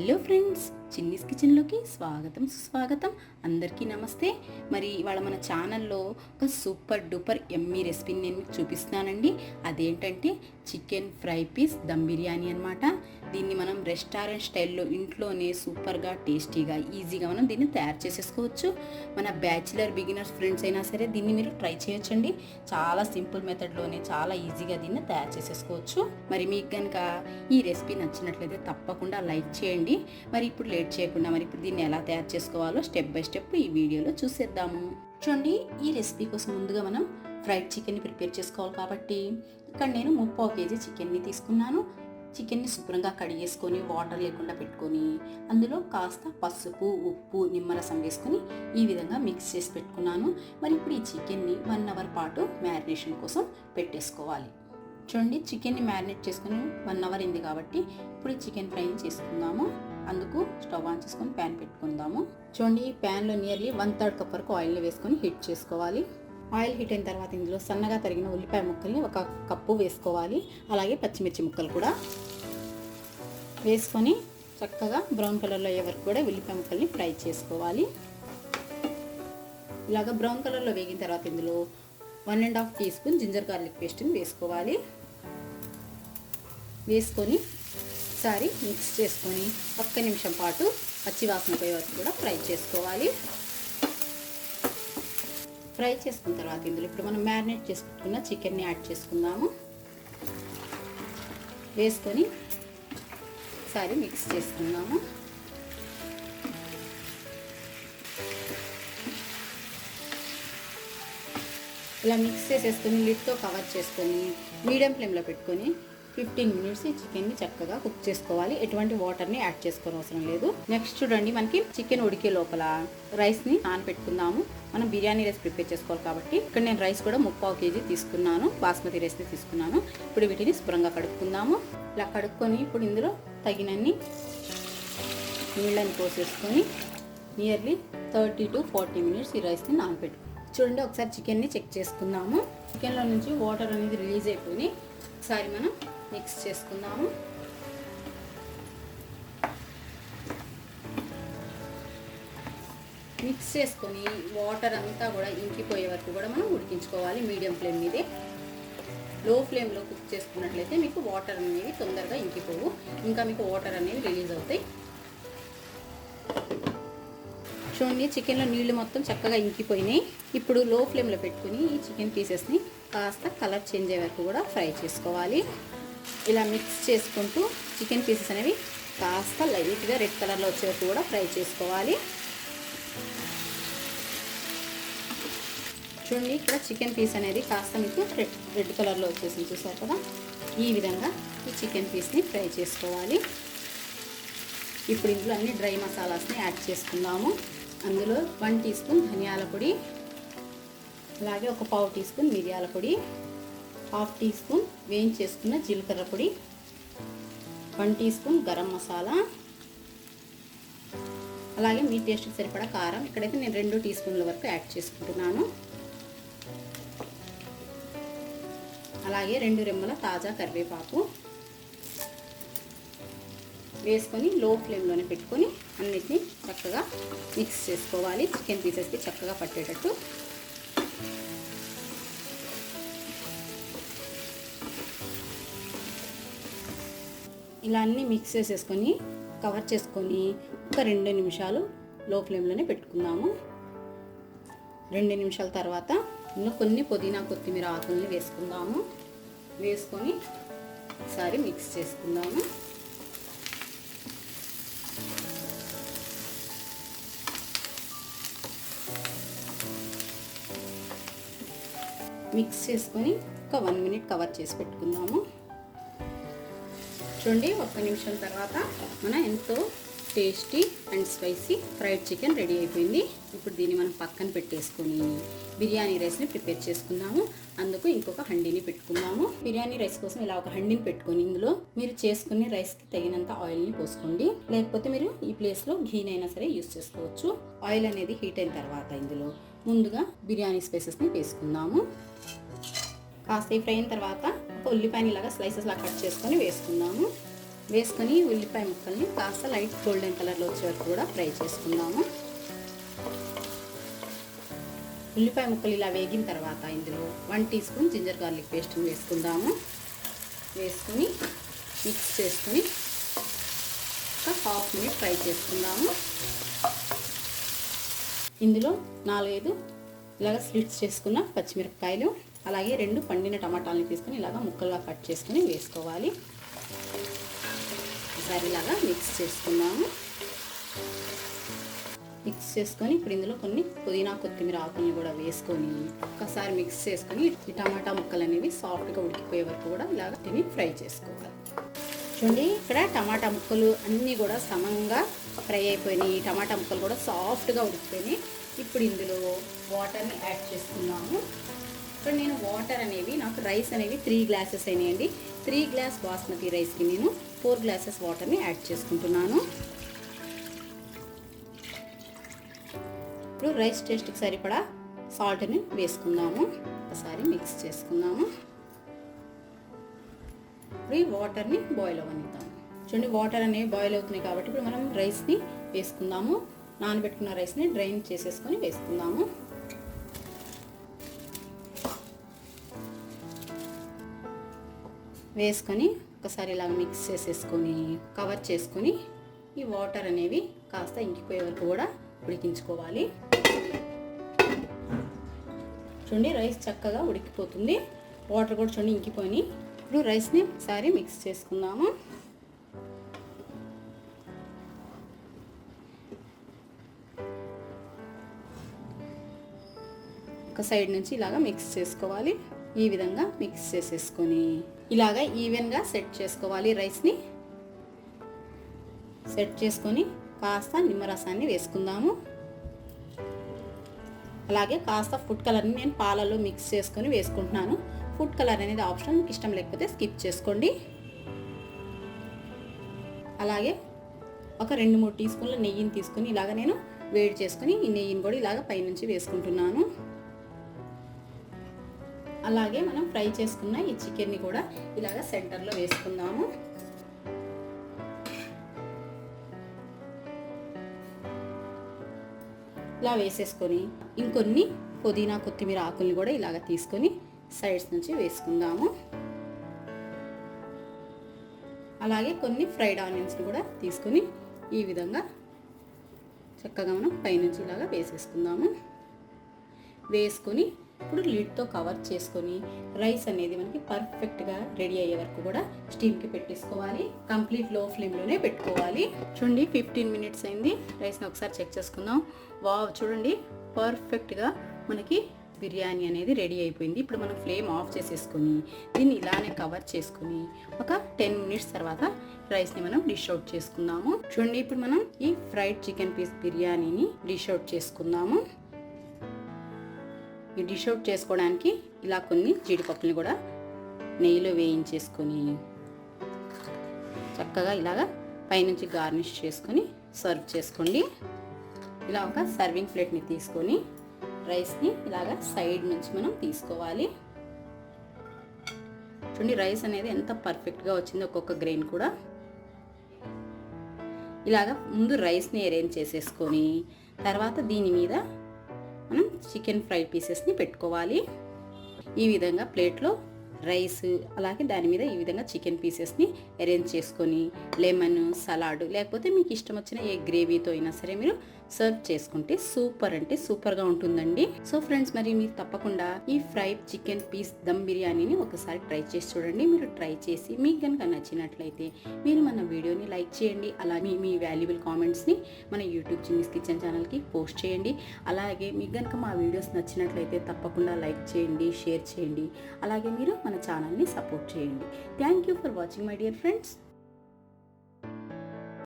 Hello friends Chinni's కిచెన్లోకి స్వాగతం సుస్వాగతం. అందరికీ నమస్తే. మరి ఇవాళ మన ఛానల్లో ఒక సూపర్ డూపర్ ఎమ్మీ రెసిపీని నేను మీకు చూపిస్తున్నానండి. అదేంటంటే chicken fry piece dum biryani అనమాట దీన్ని మనం రెస్టారెంట్ స్టైల్లో ఇంట్లోనే సూపర్గా టేస్టీగా ఈజీగా మనం దీన్ని తయారు చేసేసుకోవచ్చు. మన బ్యాచిలర్ బిగినర్స్ ఫ్రెండ్స్ అయినా సరే దీన్ని మీరు ట్రై చేయొచ్చండి. చాలా సింపుల్ మెథడ్లోనే చాలా ఈజీగా దీన్ని తయారు చేసేసుకోవచ్చు. మరి మీకు కనుక ఈ రెసిపీ నచ్చినట్లయితే తప్పకుండా లైక్ చేయండి. మరి ఇప్పుడు లేట్ చేయకుండా మరి ఇప్పుడు దీన్ని ఎలా తయారు చేసుకోవాలో స్టెప్ బై స్టెప్ ఈ వీడియోలో చూసేద్దాము. చూడండి ఈ రెసిపీ కోసం ముందుగా మనం ఫ్రైడ్ చికెన్ని ప్రిపేర్ చేసుకోవాలి కాబట్టి ఇక్కడ నేను ముప్పావు కేజీ చికెన్ని తీసుకున్నాను. చికెన్ని శుభ్రంగా కడిగేసుకొని వాటర్ లేకుండా పెట్టుకొని అందులో కాస్త పసుపు ఉప్పు నిమ్మరసం వేసుకొని ఈ విధంగా మిక్స్ చేసి పెట్టుకున్నాను. మరి ఇప్పుడు ఈ చికెన్ని వన్ అవర్ పాటు మ్యారినేషన్ కోసం పెట్టేసుకోవాలి. చూడండి చికెన్ని మ్యారినేట్ చేసుకుని వన్ అవర్ అయింది కాబట్టి ఇప్పుడు చికెన్ ఫ్రై చేసుకుందాము. అందుకు స్టవ్ ఆన్ చేసుకొని ప్యాన్ పెట్టుకుందాము. చూడండి ఈ ప్యాన్లో నియర్లీ వన్ థర్డ్ కప్ వరకు ఆయిల్ని వేసుకొని హీట్ చేసుకోవాలి. ఆయిల్ హీట్ అయిన తర్వాత ఇందులో సన్నగా తరిగిన ఉల్లిపాయ ముక్కల్ని ఒక కప్పు వేసుకోవాలి. అలాగే పచ్చిమిర్చి ముక్కలు కూడా వేసుకొని చక్కగా బ్రౌన్ కలర్లో అయ్యే వరకు కూడా ఉల్లిపాయ ముక్కల్ని ఫ్రై చేసుకోవాలి. ఇలాగ బ్రౌన్ కలర్లో వేగిన తర్వాత ఇందులో one and half teaspoon ginger garlic పేస్ట్ని వేసుకోవాలి. వేసుకొని ఒకసారి మిక్స్ చేసుకొని ఒక్క నిమిషం పాటు పచ్చివాసన పోయే వరకు కూడా ఫ్రై చేసుకోవాలి. ఫ్రై చేసుకున్న తర్వాత ఇందులో ఇప్పుడు మనం మ్యారినేట్ చేసుకున్న చికెన్ని యాడ్ చేసుకుందాము. వేసుకొని ఒకసారి మిక్స్ చేసుకుందాము. ఇలా మిక్స్ చేసేసుకొని లిడ్తో కవర్ చేసుకొని మీడియం ఫ్లేమ్లో పెట్టుకొని ఫిఫ్టీన్ మినిట్స్ ఈ చికెన్ని చక్కగా కుక్ చేసుకోవాలి. ఎటువంటి వాటర్ని యాడ్ చేసుకోని అవసరం లేదు. నెక్స్ట్ చూడండి మనకి చికెన్ ఉడికే లోపల రైస్ని నానబెట్టుకుందాము. మనం బిర్యానీ రైస్ ప్రిపేర్ చేసుకోవాలి కాబట్టి ఇక్కడ నేను రైస్ కూడా ముప్పావు కేజీ తీసుకున్నాను. బాస్మతి రైస్ని తీసుకున్నాను. ఇప్పుడు వీటిని శుభ్రంగా కడుక్కుందాము. ఇలా కడుక్కొని ఇప్పుడు ఇందులో తగినన్ని నీళ్ళని పోసేసుకొని nearly thirty to forty minutes ఈ రైస్ని నానబెట్టు చూడండి ఒకసారి చికెన్ని చెక్ చేసుకుందాము. చికెన్లో నుంచి వాటర్ అనేది రిలీజ్ అయిపోయి ఒకసారి మనం మిక్స్ చేసుకుందాము. మిక్స్ చేసుకొని వాటర్ అంతా కూడా ఇంకిపోయే వరకు కూడా మనం ఉడికించుకోవాలి మీడియం ఫ్లేమ్ మీదే. లో ఫ్లేమ్లో కుక్ చేసుకున్నట్లయితే మీకు వాటర్ అనేవి తొందరగా ఇంకిపోవు. ఇంకా మీకు వాటర్ అనేవి రిలీజ్ అవుతాయి. చూడండి చికెన్లో నీళ్ళు మొత్తం చక్కగా ఇంకిపోయినాయి. ఇప్పుడు లో ఫ్లేమ్లో పెట్టుకుని ఈ చికెన్ పీసెస్ని కాస్త కలర్ చేంజ్ అయ్యే వరకు కూడా ఫ్రై చేసుకోవాలి. ఇలా మిక్స్ చేసుకుంటూ చికెన్ పీసెస్ అనేవి కాస్త లైట్గా రెడ్ కలర్లో వచ్చే వరకు కూడా ఫ్రై చేసుకోవాలి. చూడండి ఇక్కడ చికెన్ పీస్ అనేది కాస్త మీకు రెడ్ రెడ్ కలర్లో వచ్చేసింది చూసారు కదా? ఈ విధంగా ఈ చికెన్ పీస్ని ఫ్రై చేసుకోవాలి. ఇప్పుడు ఇందులో అన్ని డ్రై మసాలాస్ని యాడ్ చేసుకుందాము. అందులో వన్ టీ స్పూన్ ధనియాల పొడి అలాగే ఒక పావు టీ స్పూన్ మిరియాల పొడి హాఫ్ టీ స్పూన్ వేయించేసుకున్న జీలకర్ర పొడి. One teaspoon garam masala. అలాగే మీ టేస్ట్కి సరిపడా కారం. ఇక్కడైతే నేను రెండు టీ స్పూన్ల వరకు యాడ్ చేసుకుంటున్నాను. అలాగే రెండు రెమ్మల తాజా కరివేపాకు వేసుకొని లో ఫ్లేమ్లోనే పెట్టుకొని అన్నిటిని చక్కగా మిక్స్ చేసుకోవాలి. చికెన్ పీసెస్కి చక్కగా పట్టేటట్టు. ఇలా అన్నీ మిక్స్ చేసేసుకొని కవర్ చేసుకొని ఒక రెండు నిమిషాలు లో ఫ్లేమ్లోనే పెట్టుకుందాము. రెండు నిమిషాల తర్వాత ఇంకా కొన్ని పుదీనా కొత్తిమీర ఆకుల్ని వేసుకుందాము. వేసుకొని ఒకసారి మిక్స్ చేసుకుందాము. మిక్స్ చేసుకొని ఒక వన్ మినిట్ కవర్ చేసి పెట్టుకుందాము. చూడండి ఒక్క నిమిషం తర్వాత మన ఎంతో tasty and spicy fried chicken ready అయిపోయింది. ఇప్పుడు దీన్ని మనం పక్కన పెట్టేసుకొని బిర్యానీ రైస్ని ప్రిపేర్ చేసుకుందాము. అందుకు ఇంకొక హండీని పెట్టుకుందాము. బిర్యానీ రైస్ కోసం ఇలా ఒక హండీని పెట్టుకొని ఇందులో మీరు చేసుకునే రైస్కి తగినంత ఆయిల్ని పోసుకోండి. లేకపోతే మీరు ఈ ప్లేస్లో ఘీనైనా సరే యూస్ చేసుకోవచ్చు. ఆయిల్ అనేది హీట్ అయిన తర్వాత ఇందులో ముందుగా బిర్యానీ స్పైసెస్ని వేసుకుందాము. కాస్త ఫ్రై అయిన తర్వాత ఉల్లిపాయని ఇలాగా స్లైసెస్ కట్ చేసుకొని వేసుకుందాము. వేసుకొని ఉల్లిపాయ ముక్కల్ని కాస్త లైట్ గోల్డెన్ కలర్లో వచ్చే వరకు కూడా ఫ్రై చేసుకుందాము. ఉల్లిపాయ ముక్కలు ఇలా వేగిన తర్వాత ఇందులో one teaspoon ginger garlic paste వేసుకుందాము. వేసుకుని మిక్స్ చేసుకుని ఒక హాఫ్ మినిట్ ఫ్రై చేసుకుందాము. ఇందులో నాలుగైదు ఇలాగ స్లిట్స్ చేసుకున్న పచ్చిమిరపకాయలు. అలాగే రెండు పండిన టమాటాలని తీసుకొని ఇలాగ ముక్కలుగా కట్ చేసుకుని వేసుకోవాలి. ఒకసారి ఇలాగా మిక్స్ చేసుకున్నాము మిక్స్ చేసుకొని ఇప్పుడు ఇందులో కొన్ని పుదీనా కొత్తిమీర ఆకుల్ని కూడా వేసుకొని ఒకసారి మిక్స్ చేసుకొని ఈ టమాటా ముక్కలు అనేవి సాఫ్ట్గా ఉడికిపోయే వరకు కూడా ఇలాగ తిని ఫ్రై చేసుకోవాలి. చూడండి ఇక్కడ టమాటా ముక్కలు అన్నీ కూడా సమంగా ఫ్రై అయిపోయినాయి. టమాటా ముక్కలు కూడా సాఫ్ట్గా ఉడికిపోయినాయి. ఇప్పుడు ఇందులో వాటర్ని యాడ్ చేసుకున్నాము ఇక్కడ నేను వాటర్ అనేవి నాకు రైస్ అనేవి త్రీ గ్లాసెస్ అయినాయండి. త్రీ గ్లాస్ బాస్మతి రైస్కి నేను ఫోర్ గ్లాసెస్ వాటర్ని యాడ్ చేసుకుంటున్నాను. ఇప్పుడు రైస్ టేస్ట్కి సరిపడా సాల్ట్ని వేసుకుందాము. ఒకసారి మిక్స్ చేసుకుందాము. ఇప్పుడు ఈ వాటర్ని బాయిల్ అవ్వనిద్దాం. చూడండి వాటర్ అనేవి బాయిల్ అవుతున్నాయి కాబట్టి ఇప్పుడు మనం రైస్ని వేసుకుందాము. నానబెట్టుకున్న రైస్ని డ్రైన్ చేసేసుకొని వేసుకుందాము. వేసుకొని ఒకసారి ఇలా మిక్స్ చేసేసుకొని కవర్ చేసుకొని ఈ వాటర్ అనేవి కాస్త ఇంకిపోయే వరకు కూడా ఉడికించుకోవాలి. చూడండి రైస్ చక్కగా ఉడికిపోతుంది. వాటర్ కూడా చూడండి ఇంకిపోయి ఇప్పుడు రైస్ని ఒకసారి మిక్స్ చేసుకుందాము. ఒక సైడ్ నుంచి ఇలాగ మిక్స్ చేసుకోవాలి. ఈ విధంగా మిక్స్ చేసేసుకొని ఇలాగ ఈవెన్గా సెట్ చేసుకోవాలి రైస్ని. సెట్ చేసుకొని కాస్త నిమ్మరసాన్ని వేసుకుందాము. అలాగే కాస్త ఫుడ్ కలర్ని నేను పాలలో మిక్స్ చేసుకొని వేసుకుంటున్నాను. ఫుడ్ కలర్ అనేది ఆప్షన్ మీకు ఇష్టం లేకపోతే స్కిప్ చేసుకోండి. అలాగే ఒక రెండు మూడు టీ స్పూన్ల నెయ్యిని తీసుకొని ఇలాగ నేను వేడి చేసుకుని ఈ నెయ్యిని కూడా ఇలాగ పైనుంచి వేసుకుంటున్నాను. అలాగే మనం ఫ్రై చేసుకున్న ఈ చికెన్ని కూడా ఇలాగ సెంటర్లో వేసుకుందాము. ఇలా వేసేసుకొని ఇంకొన్ని పుదీనా కొత్తిమీర ఆకుల్ని కూడా ఇలాగ తీసుకొని సైడ్స్ నుంచి వేసుకుందాము. అలాగే కొన్ని ఫ్రైడ్ ఆనియన్స్ని కూడా తీసుకొని ఈ విధంగా చక్కగా మనం పైనుంచి ఇలాగా వేసేసుకుందాము. వేసుకొని ఇప్పుడు లిడ్తో కవర్ చేసుకొని రైస్ అనేది మనకి పర్ఫెక్ట్గా రెడీ అయ్యే వరకు కూడా స్టీమ్కి పెట్టేసుకోవాలి. కంప్లీట్లో ఫ్లేమ్లోనే పెట్టుకోవాలి. చూడండి ఫిఫ్టీన్ మినిట్స్ అయింది. రైస్ని ఒకసారి చెక్ చేసుకుందాం. వావ్ చూడండి పర్ఫెక్ట్గా మనకి బిర్యానీ అనేది రెడీ అయిపోయింది. ఇప్పుడు మనం ఫ్లేమ్ ఆఫ్ చేసేసుకొని దీన్ని ఇలానే కవర్ చేసుకొని ఒక టెన్ మినిట్స్ తర్వాత రైస్ని మనం డిష్ అవుట్ చేసుకుందాము. చూడండి ఇప్పుడు మనం ఈ ఫ్రైడ్ చికెన్ పీస్ బిర్యానీని డిష్ అవుట్ చేసుకుందాము. ఈ డిష్ అవుట్ చేసుకోవడానికి ఇలా కొన్ని జీడిపప్పుని కూడా నెయ్యిలో వేయించేసుకొని చక్కగా ఇలాగా పైనుంచి గార్నిష్ చేసుకొని సర్వ్ చేసుకోండి. ఇలా ఒక సర్వింగ్ ప్లేట్ని తీసుకొని రైస్ని ఇలాగా సైడ్ నుంచి మనం తీసుకోవాలి. చూడండి రైస్ అనేది ఎంత పర్ఫెక్ట్గా వచ్చింది ఒక్కొక్క గ్రెయిన్ కూడా. ఇలాగా ముందు రైస్ని అరేంజ్ చేసేసుకొని తర్వాత దీని మీద మనం చికెన్ ఫ్రై పీసెస్ని పెట్టుకోవాలి. ఈ విధంగా ప్లేట్లో రైస్ అలాగే దాని మీద ఈ విధంగా చికెన్ పీసెస్ని అరేంజ్ చేసుకొని లెమన్ సలాడ్ లేకపోతే మీకు ఇష్టం వచ్చిన ఏ గ్రేవీతో అయినా సరే మీరు సర్వ్ చేసుకుంటే సూపర్ అంటే సూపర్గా ఉంటుందండి. సో ఫ్రెండ్స్ మరి మీరు తప్పకుండా ఈ ఫ్రైడ్ చికెన్ పీస్ దమ్ బిర్యానీని ఒకసారి ట్రై చేసి చూడండి. మీరు ట్రై చేసి మీకు కనుక నచ్చినట్లయితే మీరు మన వీడియోని లైక్ చేయండి. అలాగే మీ వాల్యుబుల్ కామెంట్స్ని మన యూట్యూబ్ చిన్నీస్ కిచెన్ ఛానల్కి పోస్ట్ చేయండి. అలాగే మీకు కనుక మా వీడియోస్ నచ్చినట్లయితే తప్పకుండా లైక్ చేయండి షేర్ చేయండి. అలాగే మీరు మన ఛానల్ని సపోర్ట్ చేయండి. Thank you for watching my dear friends.